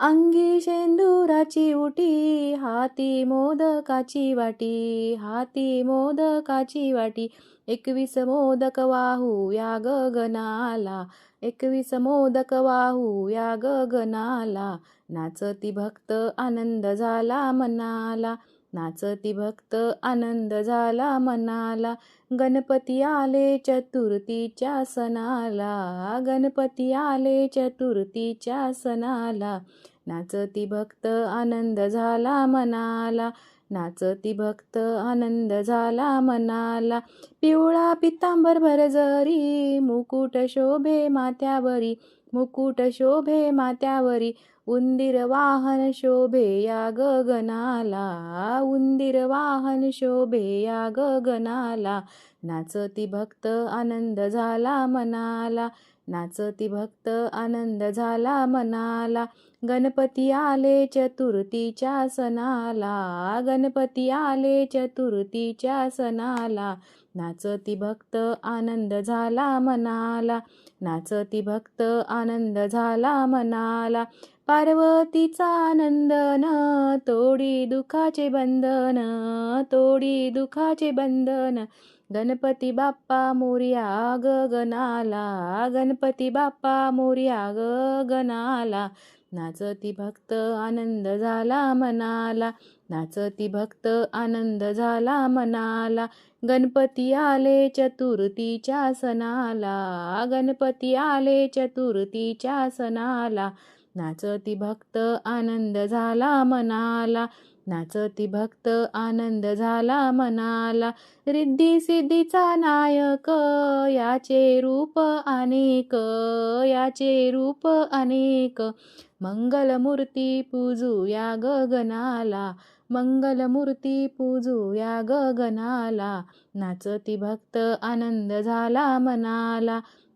अंगी शेंदुराची उटी हाती मोदकाची वाटी हाती मोदकाची वाटी. एकवीस मोदक वाहू या गगनाला एकवीस मोदक वाहू या गगनाला. नाचती भक्त आनंद झाला मनाला. नाचती भक्त आनंद झाला मनाला. गणपती आले चतुर्थीच्या सणाला. गणपती आले चतुर्थीच्या सणाला. नाचती भक्त आनंद झाला मनाला. नाचती भक्त आनंद झाला मनाला. पिवळा पितांबर भरजरी मुकुट शोभे माथ्यावरी. मुकुट शोभे मात्यावरी उंदीर वाहन शोभे या गगनाला. उंदीर वाहन शोभे या गगनाला. नाचती भक्त आनंद झाला मनाला. नाचती भक्त आनंद झाला मनाला. गणपती आले चतुर्थीच्या सणाला. गणपती आले चतुर्थीच्या सणाला. नाचती भक्त आनंद झाला मनाला. नाचती भक्त आनंद झाला मनाला. पार्वतीचा आनंदन तोडी दुखाचे बंधन तोडी दुखाचे बंधन. गणपती बाप्पा मोर्या गगनाला गणपती बाप्पा मोर्या गगनाला नाचती भक्त आनंद झाला मनाला नाचती भक्त आनंद झाला मनाला. गणपती आले चतुर्थीच्या सणाला गणपती आले चतुर्थीच्या सणाला. नाचती भक्त आनंद झाला मनाला नाचती भक्त आनंद झाला मनाला. रिद्धी सिद्धीचा नायक याचे रूप अनेक याचे रूप अनेक. मंगलमूर्ती पूजू या गगनाला मंगलमूर्ती पूजू या गगनाला नाचती भक्त आनंद झाला मनाला.